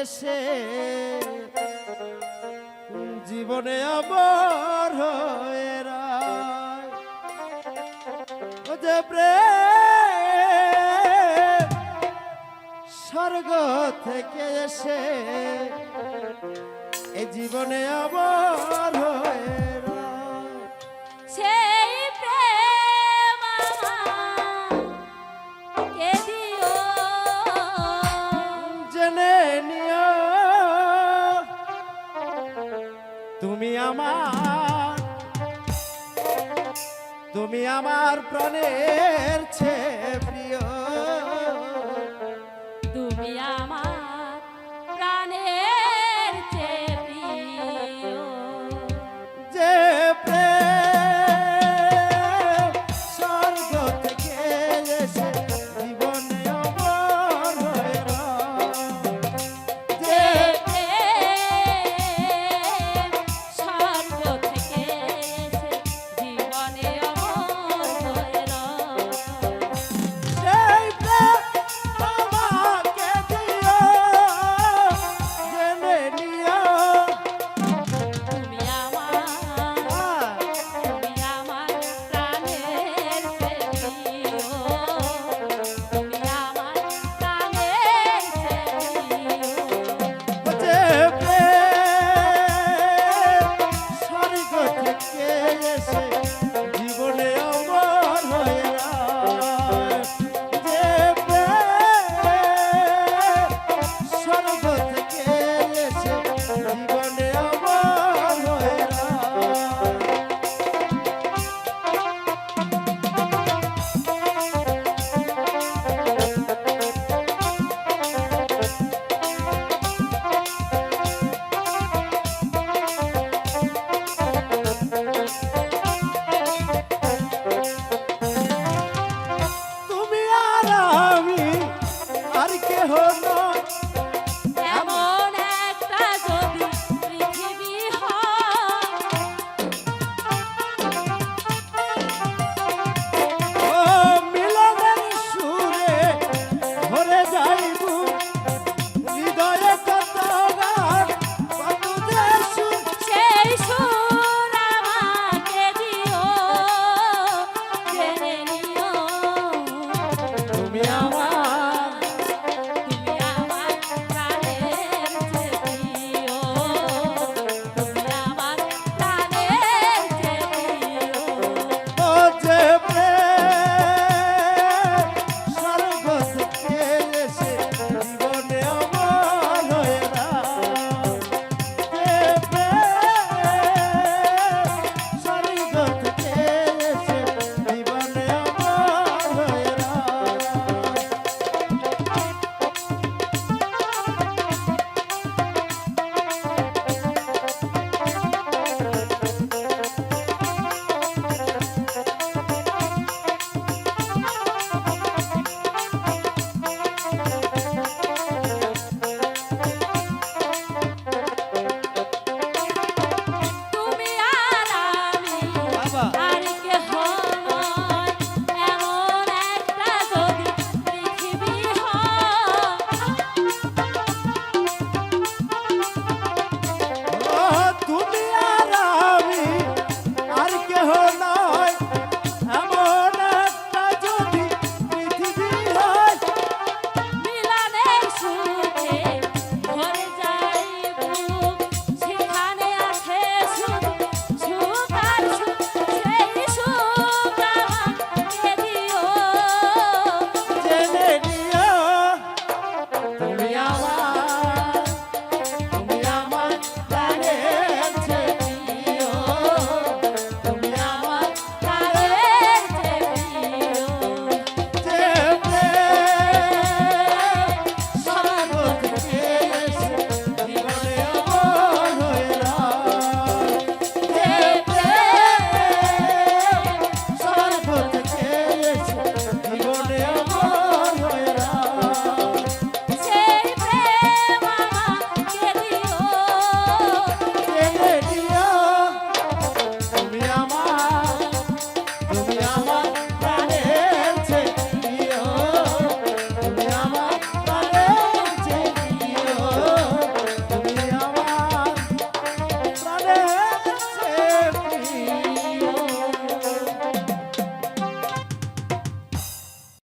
এসে জীবনে আমার হয়ে। যে প্রেম স্বর্গ থেকে এসে এই জীবনে আমার হয়ে আমার। তুমি আমার প্রাণের চেয়ে প্রিয়।